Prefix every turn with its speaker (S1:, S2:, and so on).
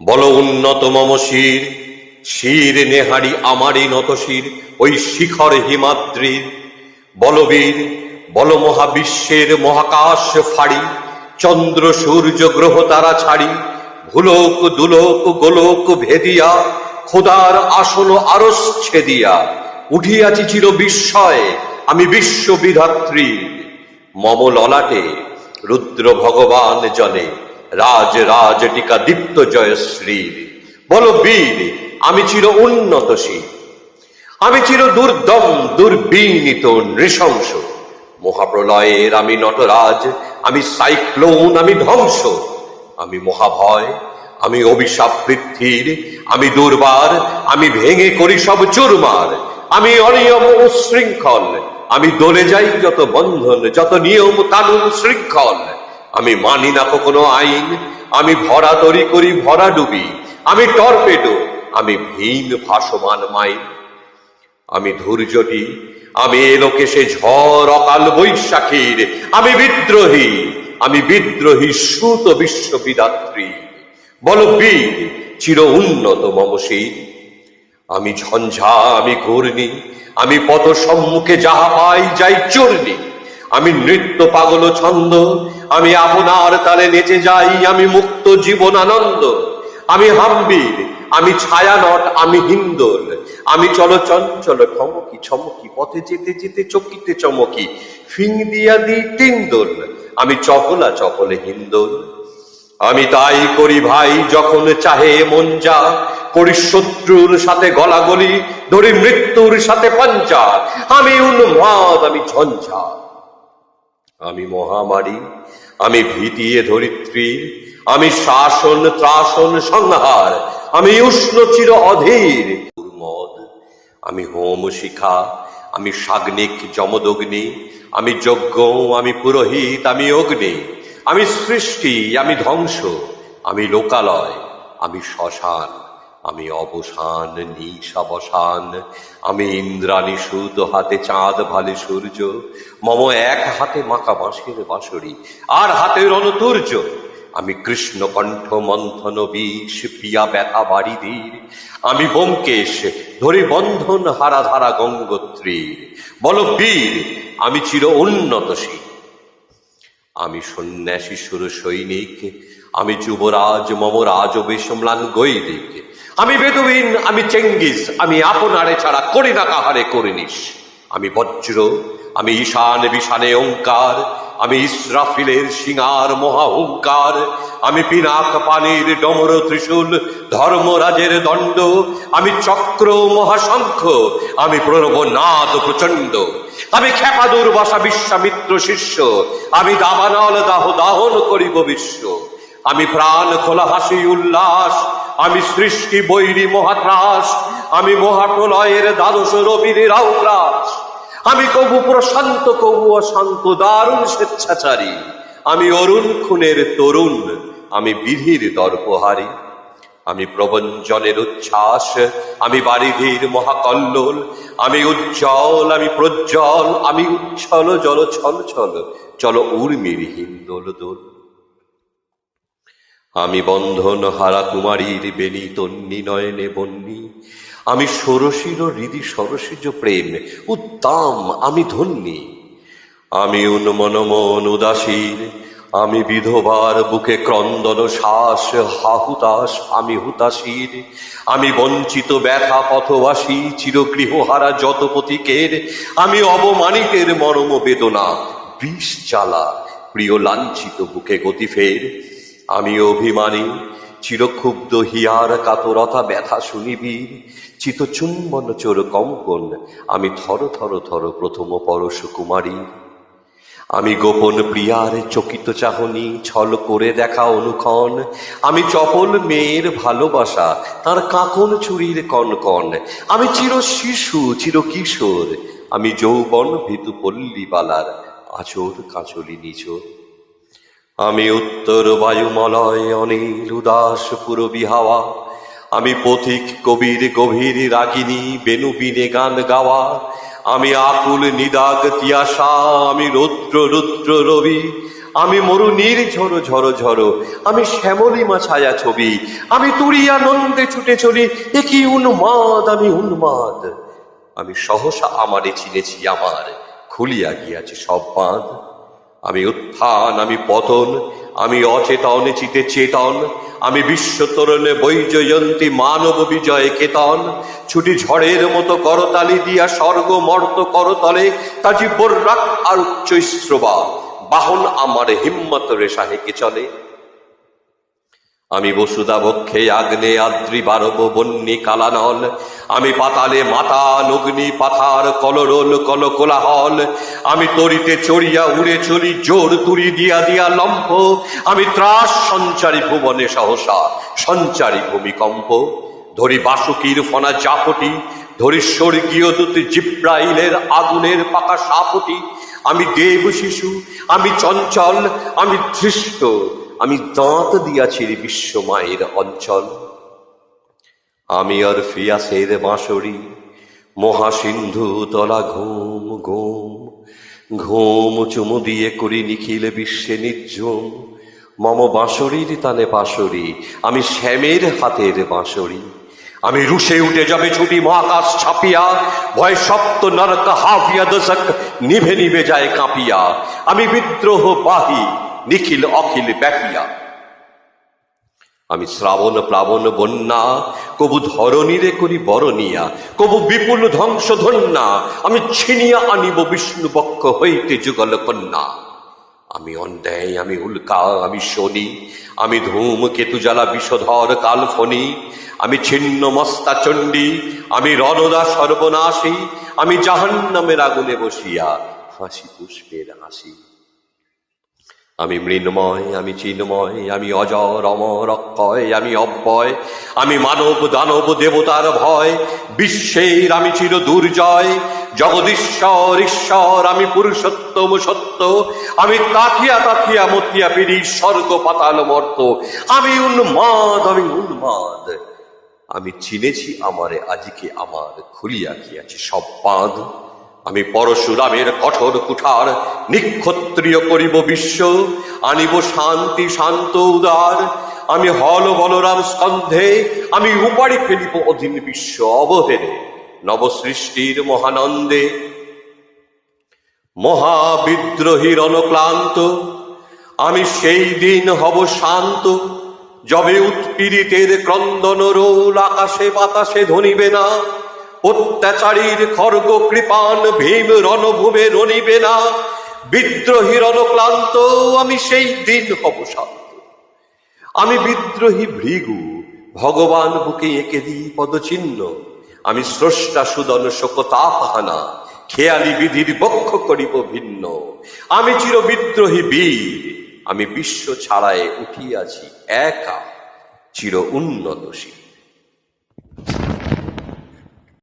S1: বল উন্নত মম শির শির নেহারি আমারই নত শির ওই শিখর হিমাদ্রির। বলবীর বল মহাবিশ্বের মহাকাশ ফাড়ি, চন্দ্র সূর্য গ্রহ তারা ছাড়ি, ভুলোক, দুলোক, গোলোক ভেদিয়া, খোদার আসন আরস ছেদিয়া, উঠিয়াছি চির বিস্ময়ে আমি বিশ্ববিধাত্রী মম ললাটে, রুদ্র ভগবান জলে রাজ রাজ, টিকা দীপ্ত জয়শ্রীর বল বীর, আমি চির উন্নতশীল। আমি চির দুর্দম, দুর্বিনীত, নৃশংস। মহাপ্রলয়ের আমি নটরাজ, আমি সাইক্লোন, আমি ধ্বংস। আমি মহাভয়, আমি অভিশাপ পৃথ্বীর, আমি দুর্বার, আমি ভেঙে করি সব চুরমার। আমি অনিয়ম উশৃঙ্খল, আমি দলে যাই যত বন্ধন, যত নিয়ম, কানুন, শৃঙ্খল। আমি মানি না কোনো আইন। আমি ভরা তরি করি, ভরা ডুবি। আমি টর্পেডো, আমি ভীম ভাসমান মাইন। আমি ধৈর্যটি আমি এলোকে সে ঝড় অকাল বৈশাখীর। আমি বিদ্রোহী আমি বিদ্রোহী সুত বিশ্ববিদাত্রী বল বীর, চির উন্নত মমশীর আমি ঝঞ্ঝা, আমি ঘূর্ণি, আমি পথ সম্মুখে যাহা পাই যাই চূর্ণি। আমি নৃত্য পাগল ছন্দ। আমি আপনার তালে নেচে যাই, আমি মুক্ত জীবন আনন্দ। আমি হাম্বির আমি ছায়ানট, আমি হিন্দোল। আমি চল চঞ্চল ঠমকি ছমকি, পথে যেতে যেতে চকিতে চমকি। ফিং দিয়া দি টিন্দোল, আমি চপলা চপলে হিন্দোল। আমি তাই করি ভাই যখন চাহে মন যা, করি শত্রুর সাথে গলাগলি, ধরি মৃত্যুর সাথে পাঞ্জা। আমি উন্মাদ, আমি ঝঞ্ঝা। আমি মহামারী, আমি ভীতিয়ে ধরিত্রী, আমি শাসন ত্রাসন সংহার, আমি উষ্ণ চির অধীর। উন্মদ আমি হোম শিখা, আমি সাগ্নিক যমদগ্নি, আমি যজ্ঞ, আমি পুরোহিত, আমি অগ্নি, আমি সৃষ্টি, আমি ধ্বংস, আমি লোকালয়, আমি শ্মশান। আমি অবসান নিশাবসান আমি ইন্দ্রাণী সুত হাতে চাঁদ ভালে সূর্য। মম এক হাতে মাখা বাঁশের বাঁশরি আর হাতে রণতুর্য। আমি কৃষ্ণ কণ্ঠ মন্থন বিষ, পিয়া ব্যথা বাড়ি ধীর আমি ব্যোমকেশ, ধরি বন্ধন হারা ধারা গঙ্গোত্রীর। বল বীর, আমি চির উন্নতশীল আমি সন্ন্যাসী, সুর সৈনিক। আমি যুবরাজ মম রাজ বিসমলান গৈরিক। আমি বেদুইন, আমি চেঙ্গিস আমি আপনারে ছাড়া করি না কাহারে করিনিস। আমি বজ্র, আমি ঈশান বিশানে ওঙ্কার, আমি ইসরাফিলের সিঙার মহাহুঙ্কার আমি পিনাক পানির ডমর ত্রিশূল, ধর্মরাজের দণ্ড, আমি চক্র মহাশঙ্খ, আমি প্রণব নাদ প্রচণ্ড, আমি খেপা দুর্বাসা বিশ্বামিত্র শিষ্য, আমি দাবানল দাহ দাহন করিব বিশ্ব, আমি প্রাণ খোলা হাসি উল্লাস, আমি সৃষ্টি বৈরী মহাত্রাস, আমি মহাপ্রলয়ের দ্বাদশ রবির রাউরাস আমি কবু প্রশান্ত, কবু অশান্ত, দারুণ স্বেচ্ছাচারী। আমি অরুণ খুনের তরুণ, আমি বিধির দর্পহারী। আমি প্রবঞ্জনের উচ্ছ্বাস, আমি বারিধির মহাকল্লোল। আমি উজ্জ্বল, আমি প্রজ্জ্বল, আমি উচ্ছল, জল ছল ছল চল উর্মির হিন্দোল দোল। আমি বন্ধন হারা কুমারীর বেনি তন্নি নয়নে বন্নি। আমি ষোড়শীর হৃদি সরসিজ প্রেম, উত্তম, আমি ধন্যী। আমি উন্মনমন উদাসীর আমি বিধবার বুকে ক্রন্দন, শ্বাস হাহুতাস আমি হুতাশীর। আমি বঞ্চিত, ব্যথা, পথবাসী, চিরগৃহহারা যত পথিকের। আমি অবমানিতের মরম বেদনা, বিষ চালা প্রিয় লাঞ্ছিত বুকে গতি ফের। আমি অভিমানী চিরক্ষুব্ধ হিয়ার কাতরতা ব্যথা শুনিবি চিত চুম্বন চোর কঙ্কন আমি থর থর থর প্রথম পরশ কুমারী। আমি গোপন প্রিয়ার চকিত চাহনি, ছল করে দেখা অনুক্ষণ। আমি চপল মেয়ের ভালোবাসা, তার কাকন চুরির কনকন। আমি চির শিশু, চির কিশোর, আমি যৌবন ভীতু পল্লীবালার আচর কাঁচলি নিচোর। আমি উত্তর বায়ুমলয়, অনিল উদাস পুরবী হাওয়া। আমি পথিক কবির গভীর রাগিনী বেনু বিনে গান গাওয়া। আমি আকুল নিদাগ তিয়াসা আমি রৌদ্র রুদ্র রবি। আমি মরুনীর ঝরো ঝরো ঝরো, আমি শ্যামলিমা ছায়া ছবি। আমি তুরিয়া নন্দে ছুটে চলি, একই উন্মাদ, আমি উন্মাদ। আমি সহসা আমারে চিনেছি আমার, খুলিয়া গিয়াছে সব বাঁধ। আমি উত্থান, আমি পতন, আমি অচেতন, চিতে চেতন, আমি বিশ্ব তরণে বৈজয়ন্তী মানব বিজয় কেতন। ছুটি ঝড়ের মতো করতালি দিয়া স্বর্গ মর্ত করতলে তাজি বর্রাক আর উচ্চ বাহন আমার হিম্মত রেশাহেকে চলে। আমি বসুদা বক্ষে আগ্নে আদ্রি বারব বন্যি কালানল। আমি পাতালে মাতা নগ্নি পাথার কলরোল কল কোলাহল। আমি তরিতে চড়িয়া উড়ে চলি, জোর তুরি দিয়া দিয়া লম্ফ আমি ত্রাস সঞ্চারী ভুবনে সহসা, সঞ্চারী ভূমিকম্প। ধরি বাসুকির ফনা জাপটি, ধরি স্বর্গীয় দূত জিব্রাইলের আগুনের পাকা সাপটি। আমি দেব শিশু, আমি চঞ্চল, আমি ধৃষ্ট। আমি দাঁত দিয়াছি বিশ্ব মায়ের অঞ্চল। আমি আর ফিয়াসের বাঁশরি, মহাসিন্ধু তলা ঘুম ঘুম ঘুম চুমু দিয়ে করি নিখিল বিশ্বে নির্ঝুম। মম বাঁশরির তানে বাঁশরি, আমি শ্যামের হাতের বাঁশরি। আমি রুশে উঠে যাবে ছুটি মহাকাশ ছাপিয়া, ভয় সপ্ত নরক হাফিয়া দশক নিভে নিভে যায় কাঁপিয়া। আমি বিদ্রোহ বাহি নিখিল অখিল ব্যাপিয়া। আমি শ্রাবণ প্লাবণ বন্যা, কবু ধরণীরে করি বরণিয়া, কবু বিপুল ধ্বংস ধন্যা আমি ছিনিয়া আনিব বিষ্ণু পক্ষ হইতে যুগল কন্যা। আমি অন্যায়, আমি উল্কা, আমি শনি, আমি ধূম কেতু জ্বালা বিষধর কাল কালফনি আমি ছিন্ন মস্তা চণ্ডী, আমি রণদা সর্বনাশী, আমি জাহান্নামের আগুনে বসিয়া হাসি পুষ্পের হাসি। আমি মৃন্ময়, আমি চিন্ময়, আমি অজর, অমর, অক্ষয়, আমি অব্যয়, আমি মানব, দানব, দেবতার ভয়, বিশ্বের আমি চির দুর্জয় জগদীশ্বর, ঈশ্বর, আমি পুরুষোত্তম সত্য, আমি তাকিয়া তাকিয়া, মতিয়া পিড়ি স্বর্গ পাতাল মর্ত, আমি উন্মাদ আমি উন্মাদ। আমি চিনেছি আমারে, আজকে আমার খুলিয়া গিয়াছে সব বাঁধ। আমি পরশুরামের কঠোর কুঠার নিক্ষত্রিয় করিব বিশ্ব, আনিব শান্তি, শান্ত, উদার। আমি হল বলরাম স্কন্ধে, আমি উপাড়ি ফেলিব অধীন বিশ্ব অবহেরে নবসৃষ্টির মহানন্দে। মহাবিদ্রোহীর অনক্লান্ত আমি সেই দিন হব শান্ত, যবে উৎপীড়িতের ক্রন্দন রোল আকাশে বাতাসে ধনিবে না। অত্যাচারীর খর্গ কৃপান ভীম রণভূমে রণিবে না। বিদ্রোহীর অনক্লান্ত আমি সেই দিন হব আমি বিদ্রোহী ভৃগু, ভগবান বুকে এঁকে দিই পদচিহ্ন। আমি স্রষ্টা সুদন শোকতাপহানা, খেয়ালি বিধির বক্ষ করিব ভিন্ন। আমি চির বিদ্রোহী বীর, আমি বিশ্ব ছাড়ায় উঠিয়াছি একা, চির উন্নতশীল